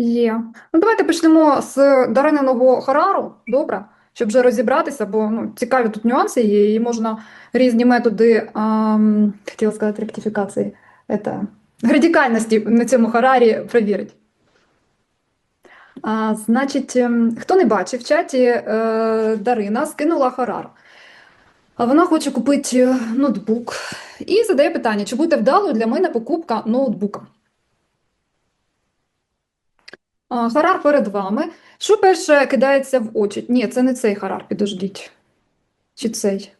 Є. Ну, давайте почнемо з Дарининого Харару, добре, щоб вже розібратися, бо ну, цікаві тут нюанси є, і можна різні методи, ам, хотіла сказати, ректифікації, это, радикальності на цьому Харарі перевірити. А, значить, ем, хто не бачив, в чаті е, Дарина скинула Харар. А вона хоче купити е, ноутбук і задає питання, чи буде вдалою для мене покупка ноутбука. А, Харар перед вами. Що перше кидається в очі? Ні, це не цей Харар, підождіть. Чи цей?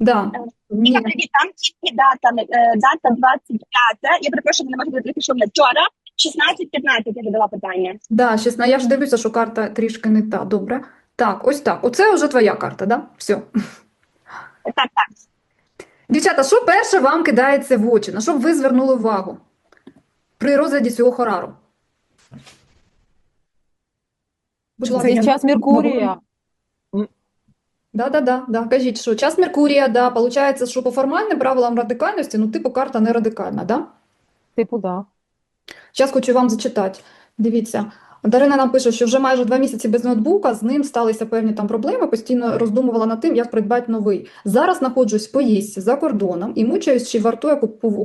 Да. Ні. Віка, привіт, там тільки дата, е, дата 25. Я перепрошую, не можу бути що мене вчора. 16-15 я задала питання. Да, 16. Я ж дивлюся, що карта трішки не та. Добре. Так, ось так. Оце вже твоя карта, да? Все. Так, так. Дівчата, що перше вам кидається в очі? На що б ви звернули увагу при розгляді цього Харару? Ласка. час Меркурія. Да, да, да, да. Кажіть, що час Меркурія, да, получається, що по формальним правилам радикальності, ну, типу, карта не радикальна, да? Типу, да. Зараз хочу вам зачитати. Дивіться. Дарина нам пише, що вже майже два місяці без ноутбука, з ним сталися певні там проблеми, постійно роздумувала над тим, як придбати новий. Зараз знаходжусь в поїздці за кордоном і мучаюсь, чи вартує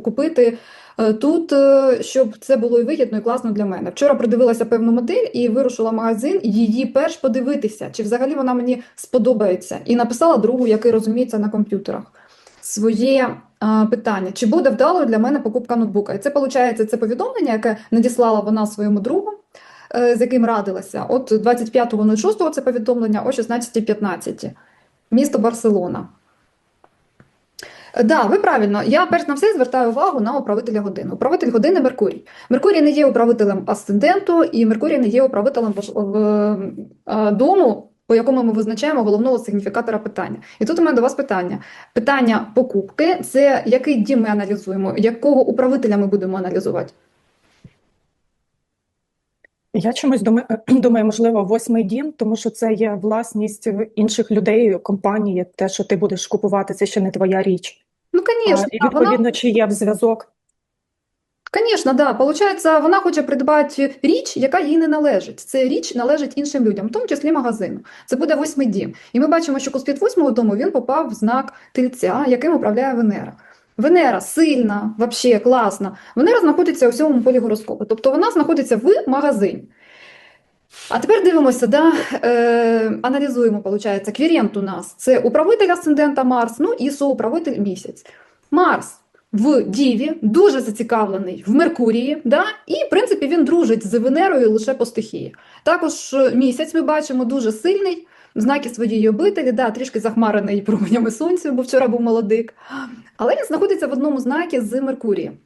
купити тут, е, щоб це було і вигідно, і класно для мене. Вчора придивилася певну модель і вирушила в магазин її перш подивитися, чи взагалі вона мені сподобається. І написала другу, який розуміється на комп'ютерах. Своє а, питання, чи буде вдалою для мене покупка ноутбука? І це, виходить, це повідомлення, яке надіслала вона своєму другу, е, з яким радилася. От 25.06 це повідомлення о 16.15. Місто Барселона. Да, ви правильно. Я перш на все звертаю увагу на управителя години. Управитель години Меркурій. Меркурій не є управителем асценденту, і Меркурій не є управителем дому, по якому ми визначаємо головного сигніфікатора питання. І тут у мене до вас питання. Питання покупки це який дім ми аналізуємо, якого управителя ми будемо аналізувати? Я чомусь думаю, думаю, можливо, восьмий дім, тому що це є власність інших людей, компанії. Те, що ти будеш купувати, це ще не твоя річ. Ну, звісно, і вона відповідно, чи є в зв'язок. Звісно, да. Получається, вона хоче придбати річ, яка їй не належить. Це річ належить іншим людям, в тому числі магазину. Це буде восьмий дім. І ми бачимо, що куспід восьмого дому він попав в знак тельця, яким управляє Венера. Венера сильна, взагалі класна. Венера знаходиться у сьомому полі гороскопу, тобто вона знаходиться в магазині. А тепер дивимося, да, е, аналізуємо, виходить, квірент у нас це управитель асцендента Марс, ну і соуправитель місяць. Марс в Діві дуже зацікавлений в Меркурії, да, і, в принципі, він дружить з Венерою лише по стихії. Також е, місяць ми бачимо дуже сильний, в знакі своєї обителі, да, трішки захмарений променями сонця, бо вчора був молодик. Але він знаходиться в одному знакі з Меркурієм.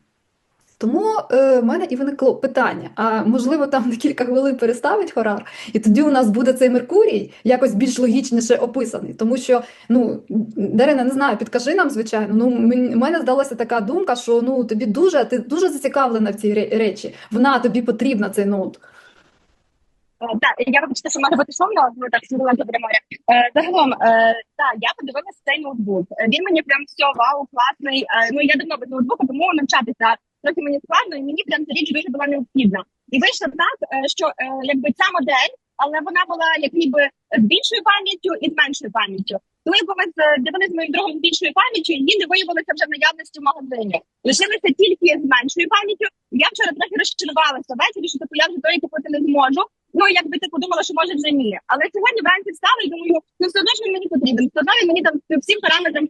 Тому е, в мене і виникло питання: а можливо, там на кілька хвилин переставить Хорар, і тоді у нас буде цей Меркурій якось більш логічніше описаний. Тому що, ну, Дарина, не знаю, підкажи нам, звичайно. Ну, мене здалася така думка, що ну тобі дуже ти дуже зацікавлена в цій речі. Вона тобі потрібна цей ноут. Е, Так, я вибачте, що може бути шумно, так сиділа до моря. Е, Загалом, е, так, я подивилася цей ноутбук. Е, Він мені прям все, вау, класний. Е, Ну, я давно без ноутбука, тому навчатися трохи мені складно, і мені прям ця річ дуже була необхідна. І вийшло так, е, що е, якби ця модель, але вона була як ніби з більшою пам'яттю і з меншою пам'яттю. Тому якби ми з- дивилися моїм другом з більшою пам'яттю, її не виявилося вже в наявності в магазині. Лишилися тільки з меншою пам'яттю. Я вчора трохи розчарувалася ввечері, що типу я вже тої купити не зможу. Ну, якби ти подумала, що може вже ні. Але сьогодні вранці встала думаю, ну все одно ж він мені потрібен. Все одно він мені там всім параметрам в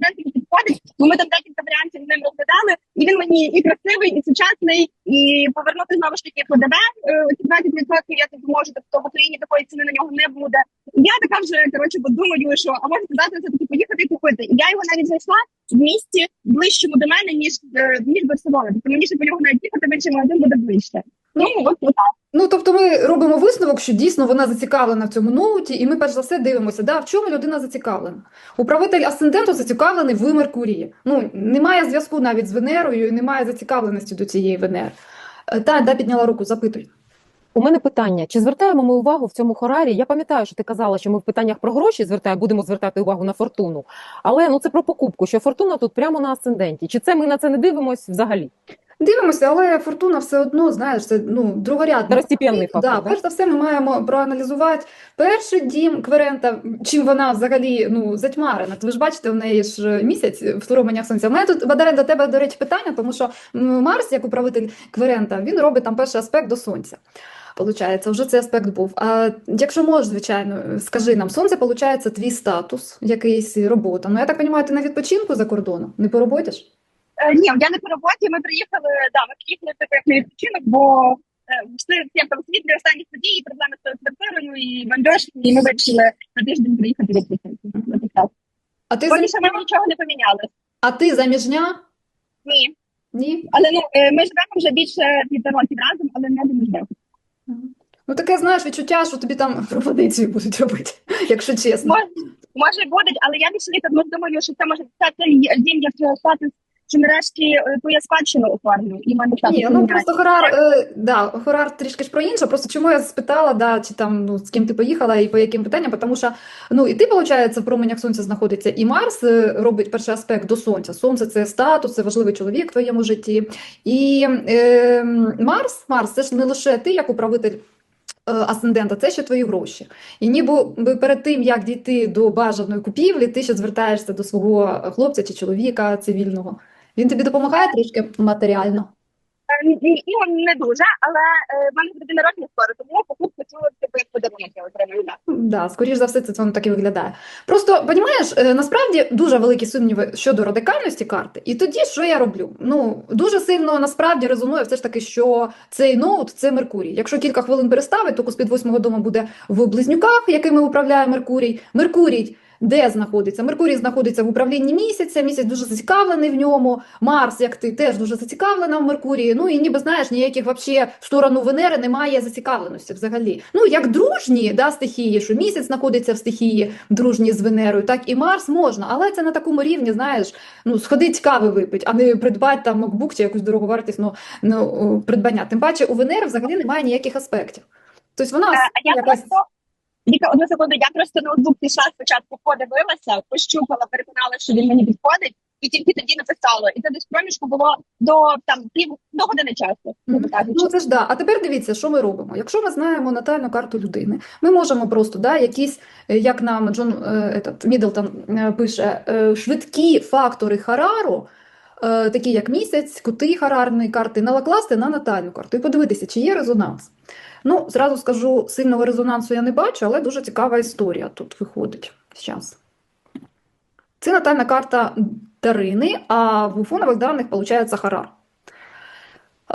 підходить, бо ми там декілька варіантів ним розглядали, і він мені і красивий, і сучасний, і повернути знову ж таки ПДВ. е, Ці 20% я тут зможу, тобто в Україні такої ціни на нього не буде. Я така вже коротше бо думаю, що а може сказати все таки поїхати і купити. І я його навіть знайшла в місті ближчому до мене, ніж е, ніж Барселона. Тобто мені ще по нього навіть їхати інший магазин буде ближче. Ну от отак. Ну, тобто ми робимо висновок, що дійсно вона зацікавлена в цьому ноуті, і ми перш за все дивимося, да, в чому людина зацікавлена. Управитель асценденту зацікавлений в Меркурії. Ну, немає зв'язку навіть з Венерою, і немає зацікавленості до цієї Венери. Е, Та, да, підняла руку, запитуй. У мене питання: чи звертаємо ми увагу в цьому хорарі? Я пам'ятаю, що ти казала, що ми в питаннях про гроші звертаємо, будемо звертати увагу на фортуну. Але ну це про покупку, що фортуна тут прямо на асценденті. Чи це ми на це не дивимось взагалі? Дивимося, але фортуна все одно, знаєш, це ну, другорядний. Второстепенний фактор, да? перш за все, ми маємо проаналізувати перший дім Кверента, чим вона взагалі ну, затьмарена. Ви ж бачите, в неї ж місяць в променях сонця. У мене тут, Бадарен, до тебе, до речі, питання, тому що Марс, як управитель Кверента, він робить там перший аспект до Сонця. Получається, вже цей аспект був. А якщо можеш, звичайно, скажи нам, сонце, получається, твій статус, якийсь робота. Ну, я так розумію, ти на відпочинку за кордоном, не по роботі ж? Е, Ні, я не по роботі. Ми приїхали, да, ми приїхали типу, як на відпочинок, бо е, всі всі там світлі останні події, проблеми з квартирою і вандьошки, і ми вирішили на тиждень приїхати відпочинку. А ти, Поки зам- ми нічого не поміняли. а ти заміжня? Ні. Ні? Але ну е, ми живемо вже більше півтора років разом, але не доміжняємо. Ну, таке, знаєш, відчуття, що тобі там пропозицію будуть робити, якщо чесно. Може, може буде, але я більше літа думаю, що це може стати дім як статус, що нарешті е, твоя спадщину оформлю. І мене статус Ні, ну просто хорар, е, да, хорар трішки ж про інше. Просто чому я спитала, да, чи там ну з ким ти поїхала і по яким питанням, тому що ну і ти, виходить, в променях сонця знаходиться, і Марс е, робить перший аспект до сонця. Сонце це статус, це важливий чоловік в твоєму житті. І е, Марс, Марс, це ж не лише ти як управитель. е, Асцендента, це ще твої гроші. І ніби перед тим, як дійти до бажаної купівлі, ти ще звертаєшся до свого хлопця чи чоловіка цивільного. Він тобі допомагає трішки матеріально. Е, Ну, не дуже, але е, в мене буде народження скоро, тому покупку цю як подарунок я отримую. Да. Скоріш за все, це воно так і виглядає. Просто, розумієш, насправді дуже великі сумніви щодо радикальності карти. І тоді що я роблю? Ну, дуже сильно насправді резонує все ж таки, що цей ноут це Меркурій. Якщо кілька хвилин переставить, то куспід восьмого дому буде в близнюках, якими управляє Меркурій. Меркурій. Де знаходиться? Меркурій знаходиться в управлінні місяця, місяць дуже зацікавлений в ньому. Марс, як ти, теж дуже зацікавлена в Меркурії. Ну і ніби знаєш, ніяких вообще в сторону Венери немає зацікавленості взагалі. Ну як дружні да, стихії, що місяць знаходиться в стихії дружні з Венерою, так і Марс можна, але це на такому рівні, знаєш, ну сходить кави випить, а не придбати там MacBook чи якусь дороговартісну ну, придбання. Тим паче у Венери взагалі немає ніяких аспектів. Тобто вона Е, А якась Віка, одну секунду, я просто ноутбук пішла спочатку, подивилася, пощупала, переконала, що він мені підходить, і тільки тоді написала. І це десь проміжку було до там пів до години часу. Кажучи. Ну, це ж да. А тепер дивіться, що ми робимо. Якщо ми знаємо натальну карту людини, ми можемо просто да, якісь, е, як нам Джон е, этот, Міддлтон е, пише, е, швидкі фактори Харару, такі як місяць, кути харарної карти, накласти на натальну карту і подивитися, чи є резонанс. Ну, зразу скажу, сильного резонансу я не бачу, але дуже цікава історія тут виходить зараз. Це натальна карта Дарини, а в фонових даних виходить Харар.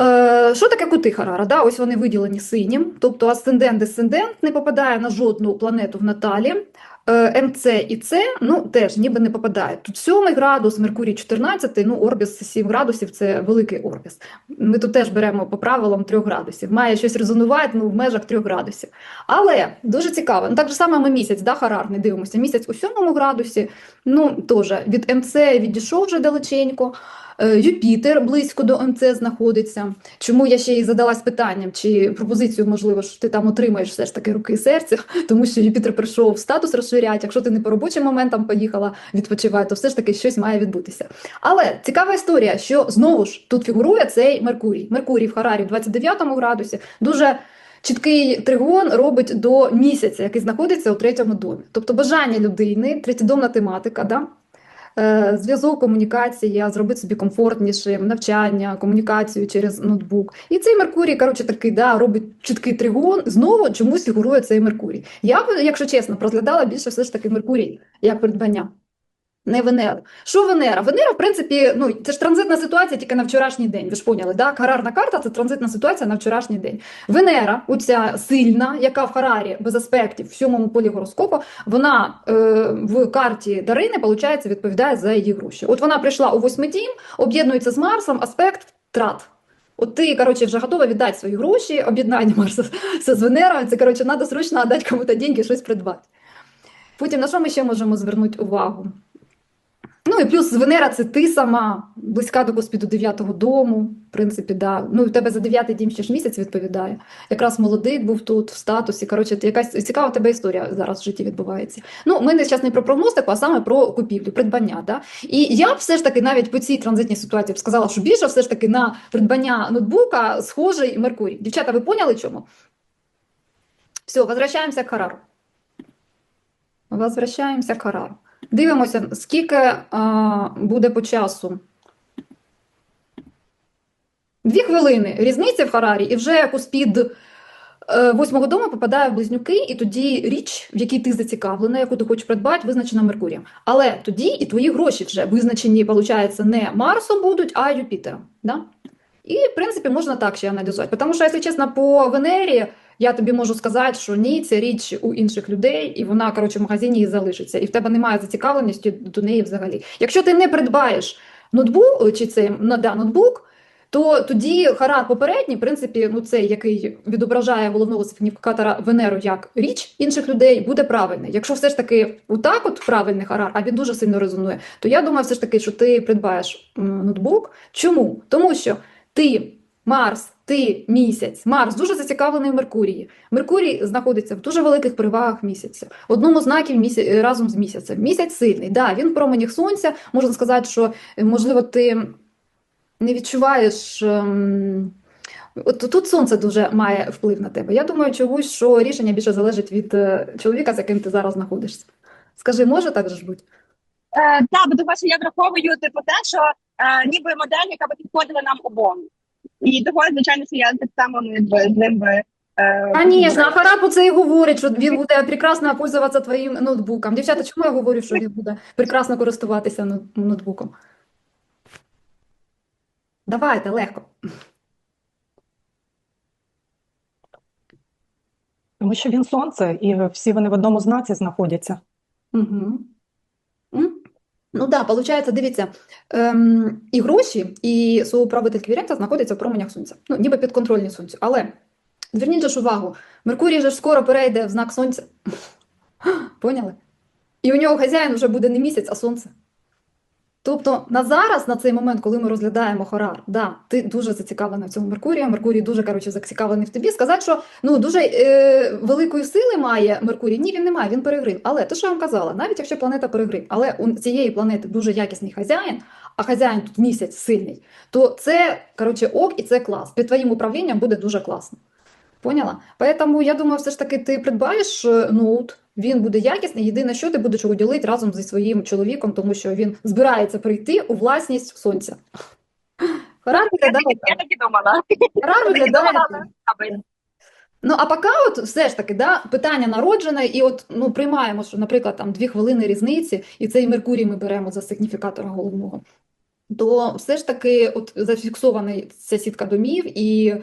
Е, Що таке кути Харара? Да, ось вони виділені синім, тобто асцендент-десцендент не попадає на жодну планету в Наталі. Е, МЦ і С ну, теж ніби не попадають. Тут 7 градус, Меркурій 14, ну, Орбіс 7 градусів це великий Орбіс. Ми тут теж беремо по правилам 3 градусів. Має щось резонувати ну, в межах 3 градусів. Але дуже цікаво. Ну, так же саме ми місяць, да, Харарний дивимося. Місяць у 7 градусі, ну, теж від МЦ відійшов вже далеченько. Е, Юпітер близько до МЦ знаходиться. Чому я ще й задалась питанням, чи пропозицію, можливо, що ти там отримаєш все ж таки руки і серця, тому що Юпітер прийшов статус розширяти. Якщо ти не по робочим моментам поїхала відпочивати, то все ж таки щось має відбутися. Але цікава історія, що знову ж тут фігурує цей Меркурій. Меркурій в Харарі в 29 градусі дуже. Чіткий тригон робить до місяця, який знаходиться у третьому домі. Тобто бажання людини, третєдомна тематика, да? Е, Зв'язок, комунікація, зробити собі комфортнішим, навчання, комунікацію через ноутбук. І цей Меркурій, коротше, такий, да, робить чіткий тригон. Знову чомусь фігурує цей Меркурій. Я б, якщо чесно, розглядала більше все ж таки Меркурій як придбання. Не Венеру. Що Венера? Венера, в принципі, ну це ж транзитна ситуація тільки на вчорашній день. Ви ж поняли, да? Харарна карта це транзитна ситуація на вчорашній день. Венера, оця сильна, яка в Харарі без аспектів в сьомому полі гороскопу, вона е, в карті Дарини, виходить, відповідає за її гроші. От вона прийшла у восьмий дім, об'єднується з Марсом, аспект втрат. От ти, коротше, вже готова віддати свої гроші, об'єднання Марса з Венерою, це, коротше, треба срочно віддати кому-то деньги, щось придбати. Потім на що ми ще можемо звернути увагу? Ну і плюс Венера це ти сама, близька до Господу дев'ятого дому. В принципі, да. Ну, і в тебе за дев'ятий дім ще ж місяць відповідає. Якраз молодий був тут, в статусі. Коротше, якась цікава тебе історія зараз в житті відбувається. Ну, ми не зараз не про прогностику, а саме про купівлю, придбання. Да? І я б все ж таки навіть по цій транзитній ситуації б сказала, що більше все ж таки на придбання ноутбука схожий Меркурій. Дівчата, ви поняли чому? Все, возвращаємося к Харару. Возвращаємося к Харару. Дивимося, скільки а, буде по часу. Дві хвилини різниці в Харарі, і вже Куспід е, восьмого дому попадає в близнюки, і тоді річ, в якій ти зацікавлена, яку ти хочеш придбати, визначена Меркурієм. Але тоді і твої гроші вже визначені, виходить, не Марсом будуть, а Юпітером. Да? І, в принципі, можна так ще аналізувати. Тому що, якщо чесно, по Венері я тобі можу сказати, що ні, це річ у інших людей, і вона, коротше, в магазині і залишиться, і в тебе немає зацікавленості до неї взагалі. Якщо ти не придбаєш ноутбук, чи це ну, да, ноутбук, то тоді Харар попередній, в принципі, ну цей, який відображає головного сигніфікатора Венеру як річ інших людей, буде правильний. Якщо все ж таки отак от правильний Харар, а він дуже сильно резонує, то я думаю, все ж таки, що ти придбаєш ноутбук. Чому? Тому що ти Марс, ти місяць. Марс дуже зацікавлений в Меркурії. Меркурій знаходиться в дуже великих перевагах місяця. Одному знаків місяць, разом з місяцем. Місяць сильний. Да, він променях сонця. Можна сказати, що е, можливо ти не відчуваєш. ем, От тут сонце дуже має вплив на тебе. Я думаю, чогось, що рішення більше залежить від е, чоловіка, з яким ти зараз знаходишся. Скажи, може так же ж бути? Е, так, бо того, що я враховую типу те, що е, ніби модель, яка би підходила нам обом. І того, звичайно, що я так само ну, якби, з ним би. Конечно, а Харапу це і говорить, що він буде прекрасно пользуватися твоїм ноутбуком. Дівчата, чому я говорю, що він буде прекрасно користуватися ноутбуком? Давайте, легко. Тому що він сонце, і всі вони в одному знаці знаходяться. Угу. Ну да, виходить, дивіться, ем, і гроші, і соуправитель Квірента знаходяться в променях сонця. Ну, ніби підконтрольні сонцю. Але зверніть ж увагу, Меркурій же ж скоро перейде в знак сонця. Поняли? І у нього хазяїн вже буде не місяць, а сонце. Тобто на зараз, на цей момент, коли ми розглядаємо Хорар, да, ти дуже зацікавлена в цьому Меркурію. Меркурій дуже коротше, зацікавлений в тобі. Сказати, що ну дуже е, великої сили має Меркурій. Ні, він не має, він перегрив. Але те, що я вам казала, навіть якщо планета перегрив, але у цієї планети дуже якісний хазяїн, а хазяїн тут місяць сильний, то це коротше ок і це клас. Під твоїм управлінням буде дуже класно. Поняла? Поэтому я думаю, все ж таки ти придбаєш е, ноут, він буде якісний. Єдине, що ти будеш його ділити разом зі своїм чоловіком, тому що він збирається прийти у власність сонця. Харар Я виглядає я так. і думала. І виглядає Ну, а поки от все ж таки, да, питання народжене, і от ну, приймаємо, що, наприклад, там дві хвилини різниці, і цей Меркурій ми беремо за сигніфікатора головного, то все ж таки от зафіксована ця сітка домів, і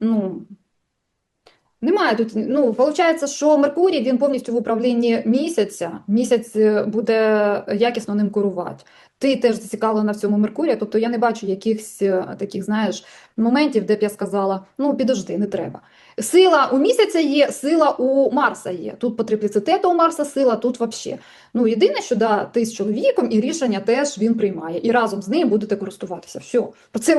ну, немає тут. Ну, виходить, що Меркурій він повністю в управлінні місяця. Місяць е, буде якісно ним керувати. Ти теж зацікавлена в цьому Меркурії, тобто я не бачу якихось е, таких, знаєш, моментів, де б я сказала: ну, підожди, не треба. Сила у місяця є, сила у Марса є. Тут по трипліцитету у Марса сила, тут взагалі. Ну, єдине, що да, ти з чоловіком, і рішення теж він приймає. І разом з ним будете користуватися. Все. Про це